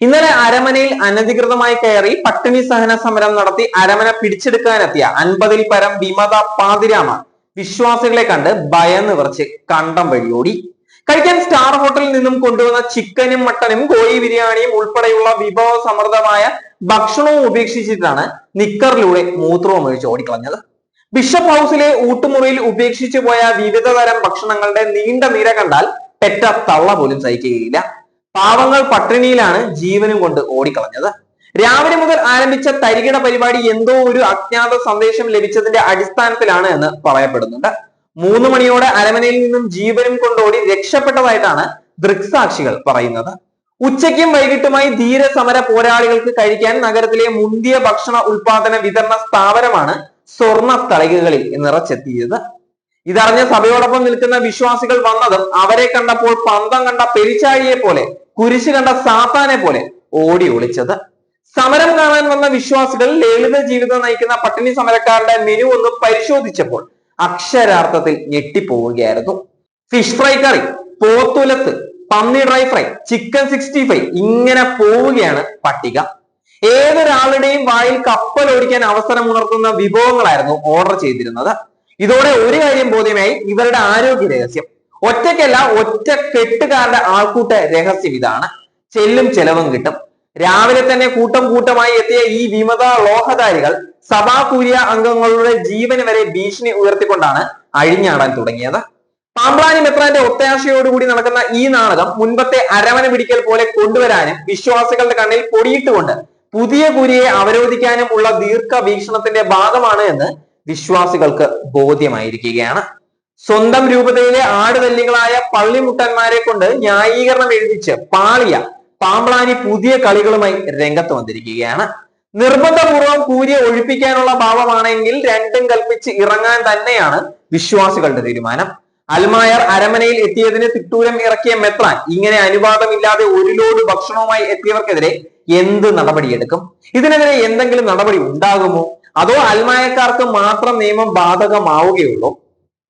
ഇന്നലെ അരമനയിൽ അനധികൃതമായി കയറി പട്ടിണി സഹന സമരം നടത്തി അരമന പിടിച്ചെടുക്കാനെത്തിയ അൻപതിൽ പരം വിമത പാതിരാമ വിശ്വാസികളെ കണ്ട് ഭയന്ന് വിറച്ച് കണ്ടം വഴിയോടി. കഴിക്കാൻ സ്റ്റാർ ഹോട്ടലിൽ നിന്നും കൊണ്ടുവന്ന ചിക്കനും മട്ടനും കോഴി ബിരിയാണിയും ഉൾപ്പെടെയുള്ള വിഭവ സമൃദ്ധമായ ഭക്ഷണവും ഉപേക്ഷിച്ചിട്ടാണ് നിക്കറിലൂടെ മൂത്രവും ഒഴിച്ച് ഓടിക്കളഞ്ഞത്. ബിഷപ്പ് ഹൗസിലെ ഊട്ടുമുറിയിൽ ഉപേക്ഷിച്ചു പോയ വിവിധ തരം ഭക്ഷണങ്ങളുടെ നീണ്ട നിര കണ്ടാൽ പെറ്റ തള്ള പോലും സഹിക്കുകയില്ല. പാവങ്ങൾ പട്ടിണിയിലാണ് ജീവനും കൊണ്ട് ഓടിക്കളഞ്ഞത്. രാവിലെ മുതൽ ആരംഭിച്ച തരികിട പരിപാടി എന്തോ ഒരു അജ്ഞാത സന്ദേശം ലഭിച്ചതിന്റെ അടിസ്ഥാനത്തിലാണ് എന്ന് പറയപ്പെടുന്നുണ്ട്. മൂന്ന് മണിയോടെ അരമനയിൽ നിന്നും ജീവനും കൊണ്ടോടി രക്ഷപ്പെട്ടതായിട്ടാണ് ദൃക്സാക്ഷികൾ പറയുന്നത്. ഉച്ചയ്ക്കും വൈകിട്ടുമായി ധീര സമര പോരാളികൾക്ക് കഴിക്കാൻ നഗരത്തിലെ മുന്തിയ ഭക്ഷണ ഉൽപാദന വിതരണ സ്ഥാപനമാണ് സ്വർണ തളികകളിൽ നിറച്ചെത്തിയത്. ഇതറിഞ്ഞ സഭയോടൊപ്പം നിൽക്കുന്ന വിശ്വാസികൾ വന്നതും അവരെ കണ്ടപ്പോൾ പന്തം കണ്ട പെരിച്ചാഴിയെ പോലെ കുരിശ് കണ്ട സാത്താനെ പോലെ ഓടി ഒളിച്ചത്. സമരം കാണാൻ വന്ന വിശ്വാസികൾ ലളിത ജീവിതം നയിക്കുന്ന പട്ടിണി സമരക്കാരുടെ മെനു ഒന്ന് പരിശോധിച്ചപ്പോൾ അക്ഷരാർത്ഥത്തിൽ ഞെട്ടിപ്പോവുകയായിരുന്നു. ഫിഷ് ഫ്രൈ കറി പോത്തുലത്ത് പന്നി dry fry chicken sixty five ഇങ്ങനെ പോവുകയാണ് പട്ടിക. ഏതൊരാളുടെയും വായിൽ കപ്പൽ ഓടിക്കാൻ അവസരം ഉണർത്തുന്ന വിഭവങ്ങളായിരുന്നു ഓർഡർ ചെയ്തിരുന്നത്. ഇതോടെ ഒരു കാര്യം ബോധ്യമായി ഇവരുടെ ആരോഗ്യ രഹസ്യം. ഒറ്റയ്ക്കല്ല ഒറ്റ കെട്ടുകാരുടെ ആൾക്കൂട്ട രഹസ്യം ഇതാണ്. ചെല്ലും ചെലവും കിട്ടും. രാവിലെ തന്നെ കൂട്ടം കൂട്ടമായി എത്തിയ ഈ വിമത ലോഹധാരികൾ സഭാകൂര്യ അംഗങ്ങളുടെ ജീവന് വരെ ഭീഷണി ഉയർത്തിക്കൊണ്ടാണ് അഴിഞ്ഞാടാൻ തുടങ്ങിയത്. പാമ്പ്ലാനി മെത്രാന്റെ ഒത്താശയോടുകൂടി നടക്കുന്ന ഈ നാടകം മുൻപത്തെ അരവന പിടിക്കൽ പോലെ കൊണ്ടുവരാനും വിശ്വാസികളുടെ കണ്ണിൽ പൊടിയിട്ടുകൊണ്ട് പുതിയ കുരിയെ അവരോധിക്കാനും ഉള്ള ദീർഘവീക്ഷണത്തിന്റെ ഭാഗമാണ് എന്ന് വിശ്വാസികൾക്ക് ബോധ്യമായിരിക്കുകയാണ്. സ്വന്തം രൂപതയിലെ ആടുതല്ലികളായ പള്ളിമുട്ടന്മാരെ കൊണ്ട് ന്യായീകരണം എഴുതിച്ച് പാളിയ പാമ്പളാനി പുതിയ കളികളുമായി രംഗത്ത് വന്നിരിക്കുകയാണ്. നിർബന്ധപൂർവം കൂരിയെ ഒഴിപ്പിക്കാനുള്ള ഭാവമാണെങ്കിൽ രണ്ടും കൽപ്പിച്ച് ഇറങ്ങാൻ തന്നെയാണ് വിശ്വാസികളുടെ തീരുമാനം. അൽമായർ അരമനയിൽ എത്തിയതിന് തിട്ടൂരം ഇറക്കിയ മെത്രാൻ ഇങ്ങനെ അനുവാദമില്ലാതെ ഒരു ലോഡ് ഭക്ഷണവുമായി എത്തിയവർക്കെതിരെ എന്ത് നടപടിയെടുക്കും? ഇതിനെതിരെ എന്തെങ്കിലും നടപടി ഉണ്ടാകുമോ? അതോ അൽമായക്കാർക്ക് മാത്രം നിയമം ബാധകമാവുകയുള്ളൂ?